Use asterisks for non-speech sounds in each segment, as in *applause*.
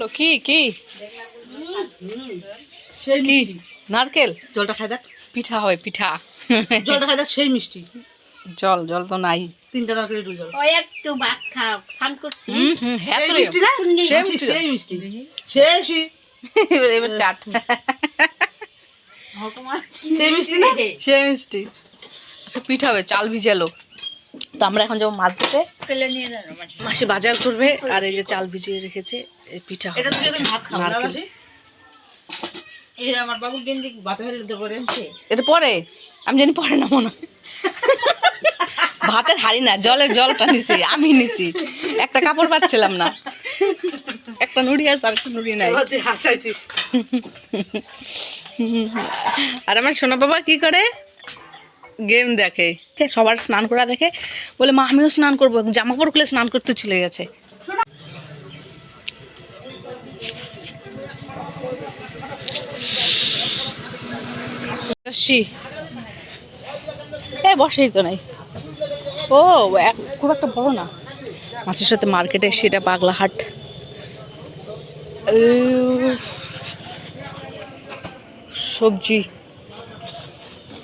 হলো, কি কি? সেই মিষ্টি। নারকেল? জলটা খাই দেখ। পিঠা হয় পিঠা। জলটা খাই দেখ সেই মিষ্টি। জল জল তো নাই। তিনটা নারকেলের দুই জল। ওই একটু ভাত খাও স্নান করছি। হুম হ্যাঁ সেই মিষ্টি না? সেই মিষ্টি সেই মিষ্টি। এবার এবার চাট। সেই মিষ্টি না? সেই মিষ্টি। আচ্ছা পিঠা হবে চাল ভিজালো। তো আমরা এখন যাব নিয়ে মাসি। বাজার করবে আর এই যে চাল ভিজিয়ে রেখেছে পিঠা এটা পরে আমি জানি পরে না মনে ভাতের হাড়ি না জলের জলটা নিছি আমি নিছি। একটা কাপড় পাচ্ছিলাম না। একটা নুড়ি আছে আর একটা নুড়ি নাই। আর আমার সোনা বাবা কি করে? গেম দেখে। সবার স্নান করা দেখে। বলে, মা, আমিও স্নান করব। জামা কাপড় খুলে স্নান করতে চলে গেছে। এ, বসেই তো নাই। ও খুব একটা বড় না। মাছের সাথে মার্কেটে সেটা পাগলা হাট। সবজি।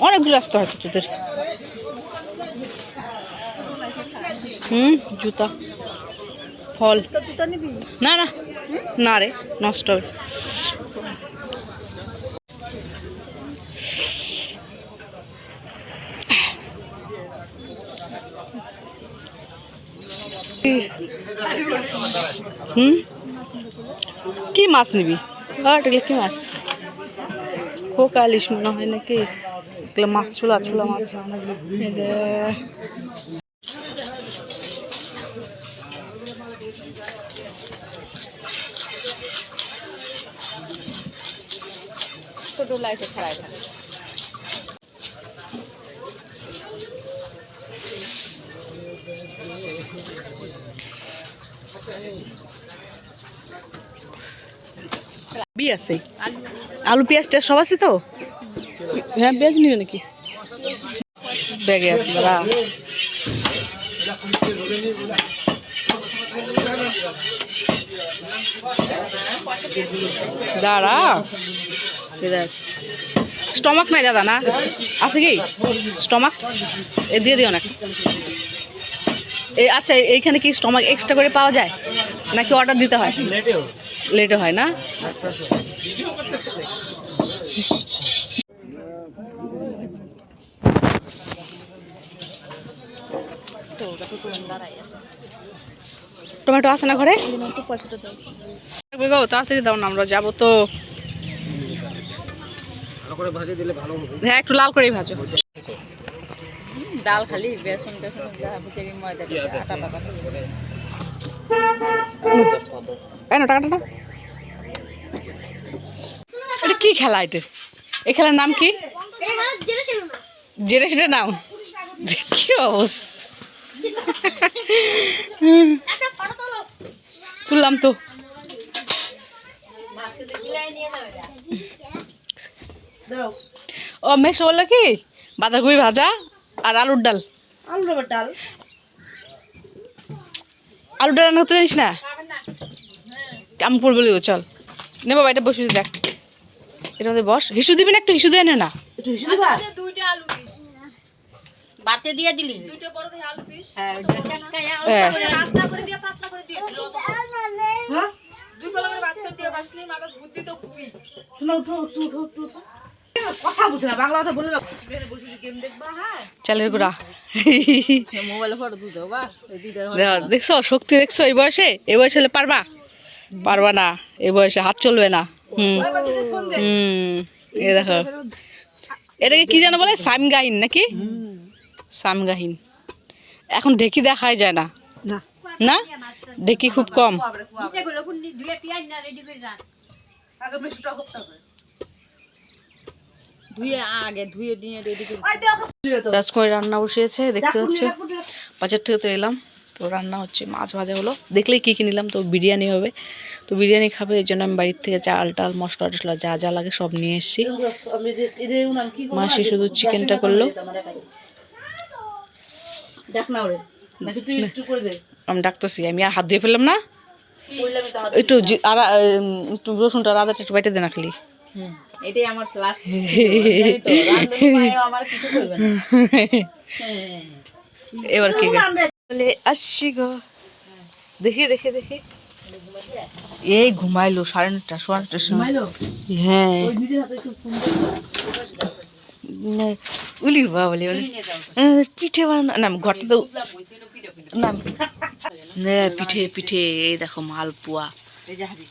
অনেকগুলো আসতে হয়তো তোদের। হুম জুতা। ফল। না না। না রে নষ্ট হবে। হুম? কি মাছ নিবি? এগুলো কি মাছ? খোকা ইলিশ মনে হয় নাকি। এগুলো মাছ ছোলা ছোলা মাছ। ছোট লাইটে খারাপ বি আছে? আলু পেঁয়াজটা সব আছে তো? হ্যাঁ পেঁয়াজ নিবে নাকি? ব্যাগে আছে দাদা দাঁড়া। দাঁড়া স্টমাক নাই দাদা না? আছে কি? স্টমাক এ দিয়ে দিও না। এই আচ্ছা এইখানে কি স্টমাক এক্সট্রা করে পাওয়া যায়? নাকি অর্ডার দিতে হয়? লেটে হয় না? আচ্ছা আচ্ছা। টমেটো আছে। না ঘরে? তাড়াতাড়ি দাও না আমরা যাব তো। হ্যাঁ একটু লাল করেই ভাজো। ডাল খালি বেসন টেসন ময়দা আটা না এটা কি খেলা এটা? এই খেলার নাম কি? জেরে সেটা নাম? কি অবস্থা? তুললাম তো। ও মেশ বলল কি? বাঁধাকপি ভাজা আর আলুর ডাল। আলু রবার ডাল আলুর ডাল রান্না করতে জানিস না? আমি করব চল। নে বাবা, এটা বসে দেখ। মধ্যে বস। হিসু দিবি না একটু? হিসু দেয় না বাতে দিয়ে দিলি। হ্যাঁ ওইটা চটকায়া শোনো উঠো উঠো উঠো উঠো উঠো। কথা বুঝে না বাংলা কথা বলে না গেম দেখবা চালের গুঁড়া। মোবাইলে ফটো দিতে বা দেখছ শক্তি দেখছ এই বয়সে? এই বয়সে হলে পারবা? পারবা না এই বয়সে হাত চলবে না। হুম হুম এই দেখো। এটাকে কি যেন বলে? সাইম গাইন নাকি সামগাহিন এখন ঢেকি দেখাই যায় না। না। ঢেকি খুব কম। রাজকুমারী রান্না বসিয়েছে দেখতে হচ্ছে। বাজার থেকে তো এলাম তো রান্না হচ্ছে মাছ ভাজা হলো। দেখলেই কী কী নিলাম তো বিরিয়ানি হবে। তো বিরিয়ানি খাবে এই জন্য আমি বাড়ির থেকে চাল টাল মশলা টশলা যা যা লাগে সব নিয়ে এসেছি। মাসি শুধু চিকেনটা করল। দেখ না ওরে। নাকি তুই একটু করে দে। আমি ডাকতেছি আমি আর হাত দিয়ে ফেললাম না। একটু আর একটু রসুনটা আদাটা একটু বাইটে দে না খালি। এটাই আমার লাস্ট *laughs* আমার কিছু করবে না। *laughs* এবার কি বলে আসছি গো। দেখি দেখি দেখি। এই ঘুমাইলো সাড়ে নটা সোয়া নটার সময়। হ্যাঁ। উলি বাবা বলে বলে পিঠে বানানো না ঘরটা তো *laughs* না পিঠে পিঠে এই দেখো মালপোয়া। এই যে হাজি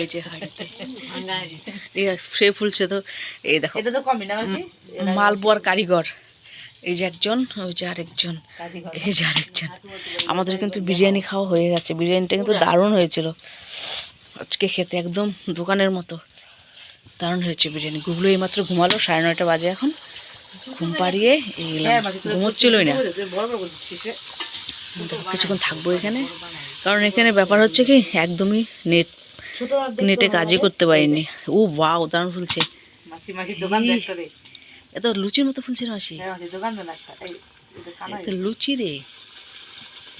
এই যে হাড়িতে সে ফুলছে তো এই দেখো। মালপোয়ার কারিগর। এই যে একজন ওই যে আরেকজন। এই যে আরেকজন। আমাদের কিন্তু বিরিয়ানি খাওয়া হয়ে গেছে। বিরিয়ানিটা কিন্তু দারুণ হয়েছিল। আজকে খেতে একদম দোকানের মতো। দারুণ হয়েছে বিরিয়ানি। গুগলো এইমাত্র ঘুমালো সাড়ে নয়টা বাজে এখন। ঘুম পাড়িয়ে এই। হ্যাঁ, ঘুমোচ্ছিলই না। কিছুক্ষণ থাকব এখানে। কারণ এখানে ব্যাপার হচ্ছে কি একদমই নেট নেটে কাজই। করতে পারিনি। ও ওয়াও দারুণ ফুলছে। মাসি এত লুচির মতো ফুলছে না মাসি। হ্যাঁ কানাই। এত লুচি রে।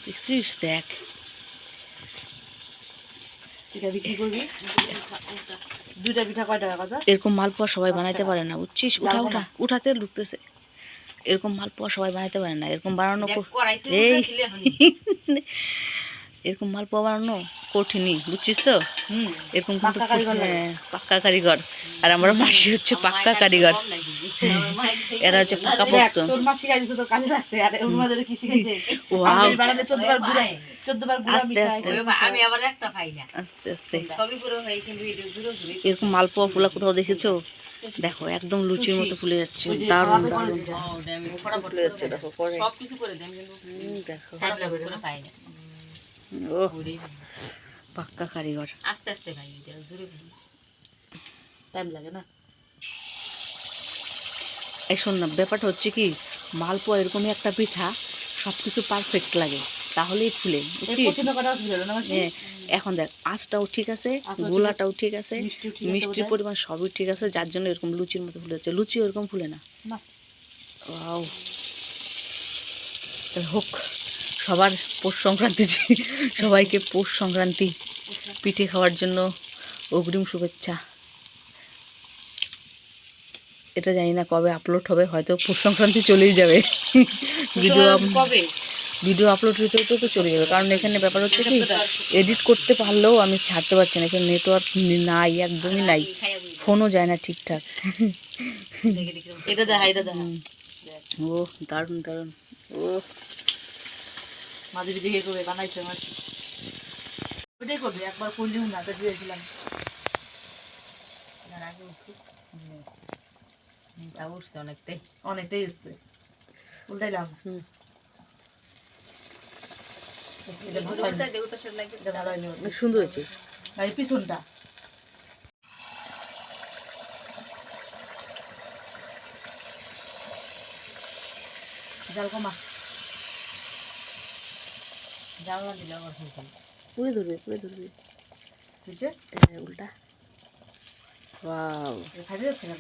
দেখছিস দেখ পিঠা বিক্রি করবি? দুইটা পিঠা কয় টাকা কথা? এরকম মালপোয়া সবাই বানাইতে পারে না বুঝছিস? উঠা উঠা। উঠাতে লুকতেছে। এরকম মালপোয়া সবাই বানাইতে পারে না এরকম বানানো এই। *laughs* এরকম মালপোয়া বানানো কঠিনই বুঝছিস তো? এরকম কিন্তু পাক্কা কারিগর। হ্যাঁ, কারিগর। আর আমার মাসি হচ্ছে পাক্কা কারিগর। এরা হচ্ছে পাকা দেখ, পোক্ত। তোর মা শিখাইছে তো কাজে লাগছে আর ওর মা ধরে কি শিখাইছে? Wow. আমাদের বানালে 14 বার গুড়া 14 বার গুড়া আস্তে আস্তে আমি আবার একটা খাই না। আস্তে আস্তে। সবই পুরো হয়ে কিন্তু এটা পুরো ঘুরে এরকম মালপোয়া ফুলা কোথাও দেখেছ? দেখো একদম লুচির মতো ফুলে যাচ্ছে। দারুণ দারুণ। ফুলে যাচ্ছে দেখো দেখো। ও পাক্কা কারিগর। আস্তে আস্তে এটা জোরে টাইম লাগে না? এই শোন না ব্যাপারটা হচ্ছে কি মালপোয়া এরকমই একটা পিঠা সব কিছু পারফেক্ট লাগে। তাহলেই ফুলে হ্যাঁ এখন দেখ আঁচটাও ঠিক আছে গোলাটাও ঠিক আছে মিষ্টির পরিমাণ সবই ঠিক আছে যার জন্য এরকম লুচির মতো ফুলে যাচ্ছে। লুচি ওরকম ফুলে না। না। হোক। সবার পৌষ সংক্রান্তি সবাইকে পৌষ সংক্রান্তি পিঠে খাওয়ার জন্য অগ্রিম শুভেচ্ছা। এটা জানি না কবে আপলোড হবে হয়তো পৌষ সংক্রান্তি চলেই যাবে। ভিডিও কবে? ভিডিও আপলোড হতে হতে তো চলে যাবে কারণ এখানে ব্যাপার হচ্ছে কি এডিট করতে পারলেও আমি ছাড়তে পারছি না এখানে নেটওয়ার্ক নাই একদমই নাই ফোনও যায় না ঠিকঠাক। ও দারুণ দারুণ। ও মাঝে দিকে বানাইছে মাসি ওটাই করবে একবার করলেও না তো দিয়েছিলাম তা উঠছে অনেকটাই উল্টাইলাম হুম। সুন্দর আর পিছনটা। জাল কমা। জানলা দিলে আমার শুনতাম। পুড়ে ধরবে পুড়ে ধরবে। বুঝছে উল্টা। ওয়াও। যাচ্ছে না?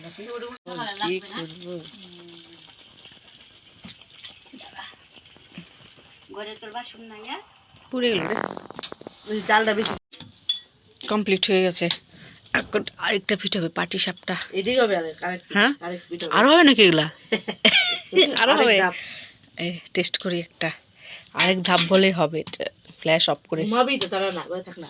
পুড়ে গেল জালটা বেশি। কমপ্লিট হয়ে গেছে। আরেকটা পিঠে হবে পাটি সাপটা। এটাই হবে আরেক আরেক হ্যাঁ। আরও হবে নাকি এগুলা? *laughs* আরও হবে। টেস্ট করি একটা। আরেক ধাপ বলেই হবে ফ্ল্যাশ অফ করে। ঘুমাবি তো তারা না বলে থাক না।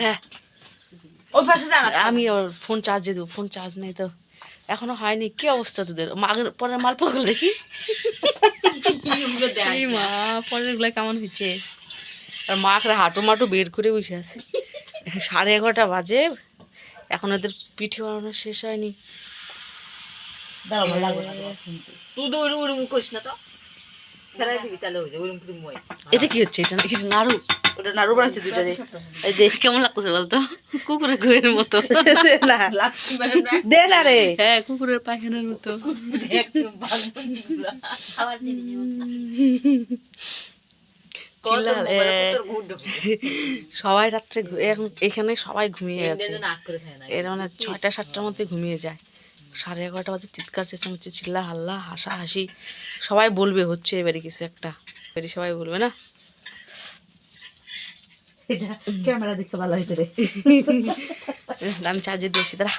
হ্যাঁ। আমি ওর ফোন চার্জ দেবো ফোন চার্জ নেই তো। এখনও হয়নি কি অবস্থা তোদের? আগের পরের মাল পাগল দেখি মা পরেরগুলা কেমন হয়েছে আর মা হাঁটু মাটু বের করে বসে আছে। সাড়ে এগারোটা বাজে। এখন ওদের পিঠে বানানো শেষ হয়নি। হয়ে এটা কি হচ্ছে? এটা নাড়ু? ওটা নাড়ু বানাচ্ছে দুইটা এই দেখ কেমন লাগতেছে বলতো? কুকুরের গুয়ের মতো। *laughs* মানে না দে না রে। হ্যাঁ কুকুরের পায়খানার মতো *laughs* একটু ভালো খাবার দিবি চিল্লা ঢুকবে সবাই রাত্রে এখন এখানে সবাই ঘুমিয়ে গেছে না এর মানে ছয়টা সাতটার মধ্যে ঘুমিয়ে যায়। সাড়ে এগারোটা বাজে চিৎকার চেঁচামেচি চিল্লা হাল্লা হাসা হাসি সবাই বলবে হচ্ছে এবারে কিছু একটা। এবারে সবাই বলবে না। ক্যামেরা দেখতে ভালো হয়েছে রে। আমি চার্জে দিয়েছি তারা